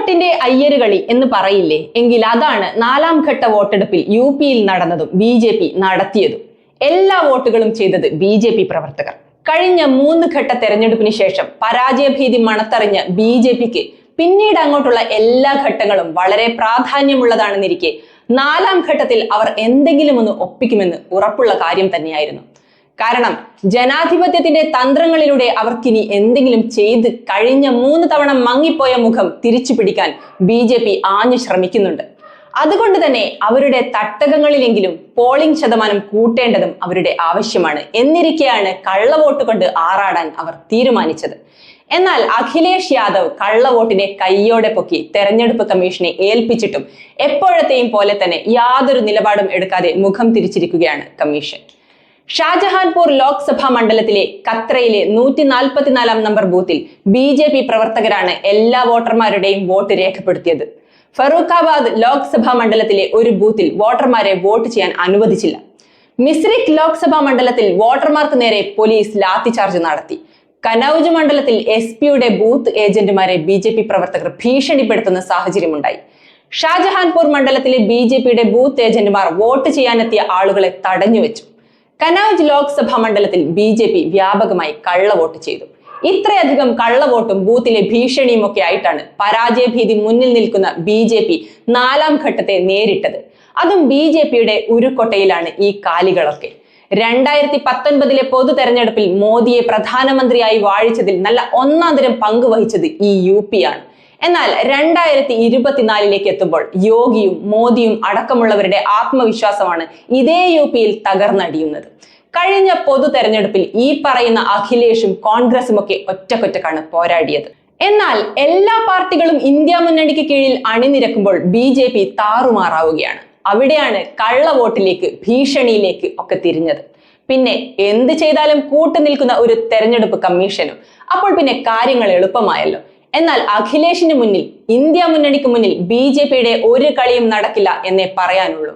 കള്ളവോട്ടിന്റെ അയ്യരുകളി എന്ന് പറയില്ലേ? എങ്കിൽ അതാണ് നാലാം ഘട്ട വോട്ടെടുപ്പിൽ യു പിയിൽ നടന്നതും ബി ജെ പി നടത്തിയതും എല്ലാ വോട്ടുകളും ചെയ്തത് ബി ജെ പി പ്രവർത്തകർ. കഴിഞ്ഞ മൂന്ന് ഘട്ട തെരഞ്ഞെടുപ്പിന് ശേഷം പരാജയഭീതി മണത്തറിഞ്ഞ ബി ജെ പിക്ക് പിന്നീട് അങ്ങോട്ടുള്ള എല്ലാ ഘട്ടങ്ങളും വളരെ പ്രാധാന്യമുള്ളതാണെന്നിരിക്കെ നാലാം ഘട്ടത്തിൽ അവർ എന്തെങ്കിലും ഒന്ന് ഒപ്പിക്കുമെന്ന് ഉറപ്പുള്ള കാര്യം തന്നെയായിരുന്നു. കാരണം ജനാധിപത്യത്തിന്റെ തന്ത്രങ്ങളിലൂടെ അവർക്കിനി എന്തെങ്കിലും ചെയ്ത് കഴിഞ്ഞ മൂന്ന് തവണ മങ്ങിപ്പോയ മുഖം തിരിച്ചു പിടിക്കാൻ ബി ജെ പി ആഞ്ഞു ശ്രമിക്കുന്നുണ്ട്. അതുകൊണ്ട് തന്നെ അവരുടെ തട്ടകങ്ങളിലെങ്കിലും പോളിംഗ് ശതമാനം കൂട്ടേണ്ടതും അവരുടെ ആവശ്യമാണ്. എന്നിരിക്കെയാണ് കള്ളവോട്ട് കൊണ്ട് ആറാടാൻ അവർ തീരുമാനിച്ചത്. എന്നാൽ അഖിലേഷ് യാദവ് കള്ളവോട്ടിനെ കയ്യോടെ പൊക്കി തെരഞ്ഞെടുപ്പ് കമ്മീഷനെ ഏൽപ്പിച്ചിട്ടും എപ്പോഴത്തെയും പോലെ തന്നെ യാതൊരു നിലപാടും എടുക്കാതെ മുഖം തിരിച്ചിരിക്കുകയാണ് കമ്മീഷൻ. ഷാജഹാൻപൂർ ലോക്സഭാ മണ്ഡലത്തിലെ കത്രയിലെ നൂറ്റി നാൽപ്പത്തിനാലാം നമ്പർ ബൂത്തിൽ ബി ജെ പി പ്രവർത്തകരാണ് എല്ലാ വോട്ടർമാരുടെയും വോട്ട് രേഖപ്പെടുത്തിയത്. ഫറൂഖാബാദ് ലോക്സഭാ മണ്ഡലത്തിലെ ഒരു ബൂത്തിൽ വോട്ടർമാരെ വോട്ട് ചെയ്യാൻ അനുവദിച്ചില്ല. മിസ്രിക് ലോക്സഭാ മണ്ഡലത്തിൽ വോട്ടർമാർക്ക് നേരെ പോലീസ് ലാത്തിചാർജ് നടത്തി. കനൌജ് മണ്ഡലത്തിൽ എസ് പിയുടെ ബൂത്ത് ഏജന്റുമാരെ ബി ജെ പി പ്രവർത്തകർ ഭീഷണിപ്പെടുത്തുന്ന സാഹചര്യമുണ്ടായി. ഷാജഹാൻപൂർ മണ്ഡലത്തിലെ ബി ജെ പിയുടെ ബൂത്ത് ഏജന്റുമാർ വോട്ട് ചെയ്യാനെത്തിയ ആളുകളെ തടഞ്ഞുവെച്ചു. കനൌജ് ലോക്സഭാ മണ്ഡലത്തിൽ ബി ജെ പി വ്യാപകമായി കള്ളവോട്ട് ചെയ്തു. ഇത്രയധികം കള്ളവോട്ടും ബൂത്തിലെ ഭീഷണിയും ഒക്കെ ആയിട്ടാണ് പരാജയഭീതി മുന്നിൽ നിൽക്കുന്ന ബി ജെ പി നാലാം ഘട്ടത്തെ നേരിട്ടത്. അതും ബി ജെ പിയുടെ ഉരുക്കൊട്ടയിലാണ് ഈ കാലികളൊക്കെ. രണ്ടായിരത്തി പത്തൊൻപതിലെ പൊതു തെരഞ്ഞെടുപ്പിൽ മോദിയെ പ്രധാനമന്ത്രിയായി വാഴിച്ചതിൽ നല്ല ഒന്നാം തരം പങ്കുവഹിച്ചത് ഈ യു പി ആണ്. എന്നാൽ രണ്ടായിരത്തി ഇരുപത്തിനാലിലേക്ക് എത്തുമ്പോൾ യോഗിയും മോദിയും അടക്കമുള്ളവരുടെ ആത്മവിശ്വാസമാണ് ഇതേ യു പിയിൽ തകർന്നടിയുന്നത്. കഴിഞ്ഞ പൊതു തെരഞ്ഞെടുപ്പിൽ ഈ പറയുന്ന അഖിലേഷും കോൺഗ്രസും ഒക്കെ ഒറ്റക്കൊറ്റക്കാണ് പോരാടിയത്. എന്നാൽ എല്ലാ പാർട്ടികളും ഇന്ത്യ മുന്നണിക്ക് കീഴിൽ അണിനിരക്കുമ്പോൾ ബി ജെ പി താറുമാറാവുകയാണ്. അവിടെയാണ് കള്ളവോട്ടിലേക്ക് ഭീഷണിയിലേക്ക് ഒക്കെ തിരിഞ്ഞത്. പിന്നെ എന്ത് ചെയ്താലും കൂട്ടുനിൽക്കുന്ന ഒരു തെരഞ്ഞെടുപ്പ് കമ്മീഷനും. അപ്പോൾ പിന്നെ കാര്യങ്ങൾ എളുപ്പമായല്ലോ. എന്നാൽ അഖിലേഷിന് മുന്നിൽ ഇന്ത്യ മുന്നണിക്ക് മുന്നിൽ ബി ജെ ഒരു കളിയും നടക്കില്ല എന്നേ പറയാനുള്ളൂ.